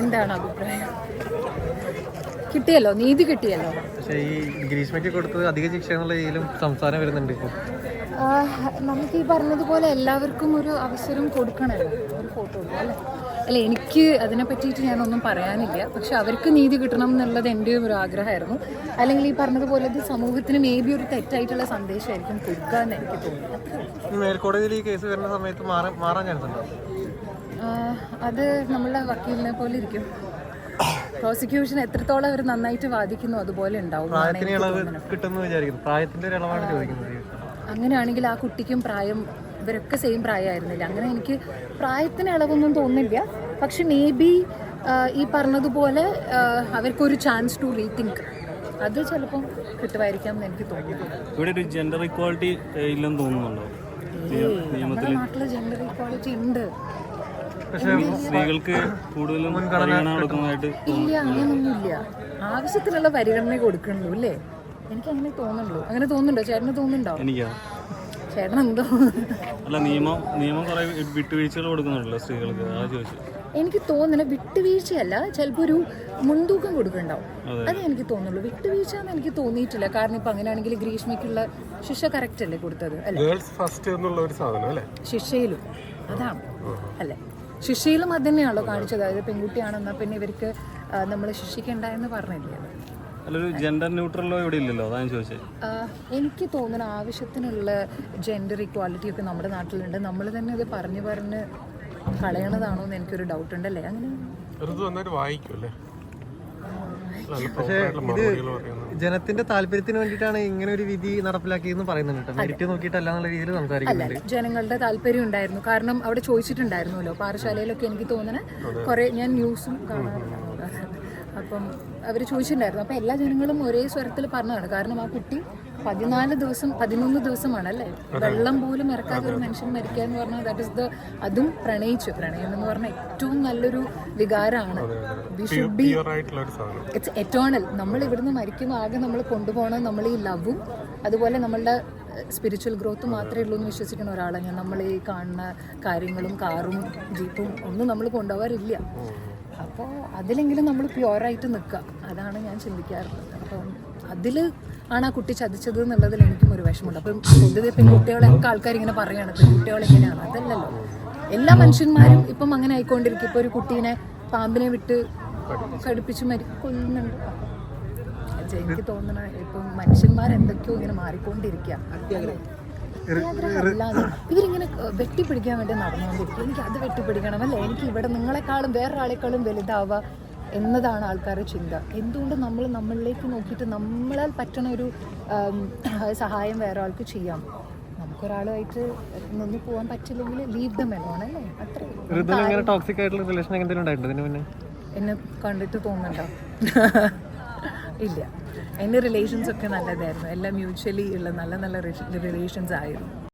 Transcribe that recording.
എന്താണ് അഭിപ്രായം? കിട്ടിയല്ലോ നീതി കിട്ടിയല്ലോ. പക്ഷേ ഈ ഗ്രീഷ്മയ്ക്ക് കൊടുത്തത് അധിക ശിക്ഷ എന്നുള്ള രീതിയിലും സംസാരം വരുന്നുണ്ട് നമുക്ക് ഈ പറഞ്ഞതുപോലെ എല്ലാവർക്കും ഒരു അവസരം കൊടുക്കണമല്ലോ ഒരു ഫോട്ടോ അല്ലേ? അല്ല എനിക്ക് അതിനെ പറ്റിയിട്ട് ഞാനൊന്നും പറയാനില്ല പക്ഷെ അവർക്ക് നീതി കിട്ടണം എന്നുള്ളത് എന്റെ ഒരു ആഗ്രഹമായിരുന്നു. അല്ലെങ്കിൽ ഈ പറഞ്ഞതുപോലെ ഇത് സമൂഹത്തിന് മേ ബി ഒരു തെറ്റായിട്ടുള്ള സന്ദേശമായിരിക്കും കൊടുക്കുക എന്ന് എനിക്ക് തോന്നുന്നു. മേൽക്കോടതിയിൽ ഈ കേസ് വരുന്ന സമയത്ത് മാറാൻ ചാൻസ് ഉണ്ടോ? അത് നമ്മളുടെ വക്കീലിനെ പോലെ ഇരിക്കും. പ്രോസിക്യൂഷൻ എത്രത്തോളം അവർ നന്നായിട്ട് വാദിക്കുന്നു അതുപോലെ ഉണ്ടാവും അങ്ങനെയാണെങ്കിൽ ആ കുട്ടിക്കും പ്രായം ഇവരൊക്കെ സെയിം പ്രായമായിരുന്നില്ല? അങ്ങനെ എനിക്ക് പ്രായത്തിന് ഇളവൊന്നും തോന്നില്ല. പക്ഷെ മേ ബി ഈ പറഞ്ഞതുപോലെ അവർക്കൊരു ചാൻസ് ടു റീതിങ്ക് അത് ചിലപ്പം കിട്ടുമായിരിക്കാം എന്ന് എനിക്ക് തോന്നുന്നു. ഇവിടെ ഒരു ജെൻഡർ ഇക്വാളിറ്റി ഇല്ലെന്ന് തോന്നുന്നുണ്ടോ? നമ്മുടെ നാട്ടിൽ ജെൻഡർ ഇക്വാളിറ്റി ഉണ്ട്. പക്ഷേ സ്ത്രീകൾക്ക് കൂടുതൽ മുൻഗണന കൊടുക്കുന്നതായിട്ട് ഇല്ല അങ്ങനൊന്നുമില്ല ആവശ്യത്തിനുള്ള പരിഗണന കൊടുക്കണല്ലോ അല്ലേ? എനിക്ക് അങ്ങനെ തോന്നുന്നുള്ളൂ അങ്ങനെ തോന്നുന്നുണ്ടോ? ചേട്ടന് തോന്നുന്നുണ്ടോ? എനിക്കാ. ചേട്ടൻ എന്തോ അല്ല നിയമം നിയമം കുറെ വിട്ടുവീഴ്ചകൾ കൊടുക്കുന്നുണ്ടല്ലോ സ്ത്രീകൾക്ക്. ആ ചോദിച്ചു. എനിക്ക് തോന്നുന്നു വിട്ടുവീഴ്ചയല്ല ചിലപ്പോൾ ഒരു മുൻതൂക്കം കൊടുക്കണ്ടാവും. അത്. എനിക്ക് തോന്നുള്ളൂ വിട്ടുവീഴ്ച എന്ന് എനിക്ക് തോന്നിയിട്ടില്ല. കാരണം ഇപ്പൊ അങ്ങനെയാണെങ്കിൽ ഗ്രീഷ്മയ്ക്കുള്ള ശിക്ഷ കറക്റ്റ് അല്ലേ കൊടുത്തത് അല്ലേ? ഗേൾസ് ഫസ്റ്റ് എന്നുള്ള ഒരു സാധനം അല്ലേ? ശിക്ഷയിലും. അതാണ്. അല്ലേ? ശിക്ഷയിലും അത് തന്നെയാണല്ലോ കാണിച്ചത്. അതായത് പെൺകുട്ടിയാണെന്നാൽ പിന്നെ ഇവർക്ക് നമ്മൾ ശിക്ഷിക്കണ്ട എന്ന് പറഞ്ഞില്ലേ? അല്ലൊരു ജെൻഡർ ന്യൂട്രലോ ഇവിടെ ഇല്ലല്ലോ ചോദിച്ചത് എനിക്ക് തോന്നുന്ന ആവശ്യത്തിനുള്ള ജെൻഡർ ഇക്വാലിറ്റി ഒക്കെ നമ്മുടെ നാട്ടിലുണ്ട്. നമ്മൾ തന്നെ ഇത് പറഞ്ഞു പറഞ്ഞ് കളയണതാണോ എന്ന് എനിക്കൊരു ഡൗട്ട് ഉണ്ടല്ലേ? അങ്ങനെ. വായിക്കും അല്ലേ പക്ഷേ ഇത് ജനത്തിന്റെ താല്പര്യത്തിന് വേണ്ടിയിട്ടാണ് ഇങ്ങനെ ഒരു വിധി നടപ്പിലാക്കിയെന്ന് പറയുന്നുണ്ട് മെരിറ്റ് നോക്കിയിട്ടല്ല എന്നുള്ള രീതിയിൽ സംസാരിക്കുന്നുണ്ട്. ജനങ്ങളുടെ താല്പര്യം ഉണ്ടായിരുന്നു. കാരണം അവിടെ ചോദിച്ചിട്ടുണ്ടായിരുന്നല്ലോ പാറശാലയിലൊക്കെ എനിക്ക് തോന്നുന്നത് കുറേ ഞാൻ ന്യൂസും കാണാറുണ്ടായിരുന്നു അപ്പം അവർ ചോദിച്ചിട്ടുണ്ടായിരുന്നു. അപ്പം എല്ലാ ജനങ്ങളും ഒരേ സ്വരത്തിൽ പറഞ്ഞതാണ്. കാരണം ആ കുട്ടി പതിനാല് ദിവസം പതിനൊന്ന് ദിവസമാണ് അല്ലേ വെള്ളം പോലും ഇറക്കാതെ ഒരു മനുഷ്യൻ മരിക്കുക എന്ന് പറഞ്ഞാൽ ദാറ്റ് ഇസ് ദ അതും പ്രണയിച്ചു. പ്രണയം എന്ന് പറഞ്ഞാൽ ഏറ്റവും നല്ലൊരു വികാരമാണ്. We should be it's eternal നമ്മൾ ഇവിടുന്ന് മരിക്കുമ്പോൾ ആകെ നമ്മൾ കൊണ്ടുപോകണം നമ്മൾ ഈ ലവും അതുപോലെ നമ്മളുടെ സ്പിരിച്വൽ ഗ്രോത്ത് മാത്രമേ ഉള്ളൂ എന്ന് വിശ്വസിക്കുന്ന ഒരാളാണ് ഞാൻ. നമ്മൾ ഈ കാണുന്ന കാര്യങ്ങളും കാറും ജീപ്പും ഒന്നും നമ്മൾ കൊണ്ടുപോകാറില്ല. അപ്പോൾ അതിലെങ്കിലും നമ്മൾ പ്യുവറായിട്ട് നിൽക്കുക. അതാണ് ഞാൻ ചിന്തിക്കാറുള്ളത്. അപ്പം അതിൽ ആണ് ആ കുട്ടി ചതിച്ചത് എന്നുള്ളതിൽ എനിക്കും ഒരു വിഷമമുണ്ട്. അപ്പം പൊതുവെ പെൺകുട്ടികളൊക്കെ ആൾക്കാർ ഇങ്ങനെ പറയുകയാണ്. പെൺകുട്ടികൾ കുട്ടികളെങ്ങനെയാണ് അതല്ലല്ലോ. എല്ലാ മനുഷ്യന്മാരും ഇപ്പം അങ്ങനെ ആയിക്കൊണ്ടിരിക്കും. ഇപ്പോൾ ഒരു കുട്ടീനെ പാമ്പിനെ വിട്ട് കടുപ്പിച്ച് മരി കൊല്ലുന്നുണ്ട്. എനിക്ക് തോന്നണ ഇപ്പം മനുഷ്യന്മാരെന്തൊക്കെയോ ഇങ്ങനെ മാറിക്കൊണ്ടിരിക്കുക. അല്ലാതെ ഇവരിങ്ങനെ വെട്ടിപ്പിടിക്കാൻ വേണ്ടി നടന്നുകൊണ്ടിരിക്കും എനിക്ക് അത് വെട്ടിപ്പിടിക്കണം അല്ലേ? എനിക്ക് ഇവിടെ നിങ്ങളെക്കാളും വേറൊരാളെക്കാളും വലുതാവുക എന്നതാണ് ആൾക്കാരുടെ ചിന്ത. എന്തുകൊണ്ട് നമ്മൾ നമ്മളിലേക്ക് നോക്കിയിട്ട് നമ്മളാൽ പറ്റണ ഒരു സഹായം വേറെ ആൾക്ക് ചെയ്യാം? നമുക്കൊരാളുമായിട്ട് നിന്ന് പോകാൻ പറ്റില്ലെങ്കിൽ ലീവ് ദം എലോൺ അല്ലേ? അത്രയും ടോക്സിക് ആയിട്ടുള്ള റിലേഷൻ എന്തെങ്കിലും ഉണ്ടായിട്ടുണ്ട് ഇതിന് മുന്നേ? എന്നെ കണ്ടിട്ട് തോന്നണ്ട ഇല്ല. എന്റെ റിലേഷൻസ് ഒക്കെ നല്ലതായിരുന്നു. എല്ലാം മ്യൂച്വലി ഉള്ള നല്ല നല്ല റിലേഷൻസ് ആയിരുന്നു.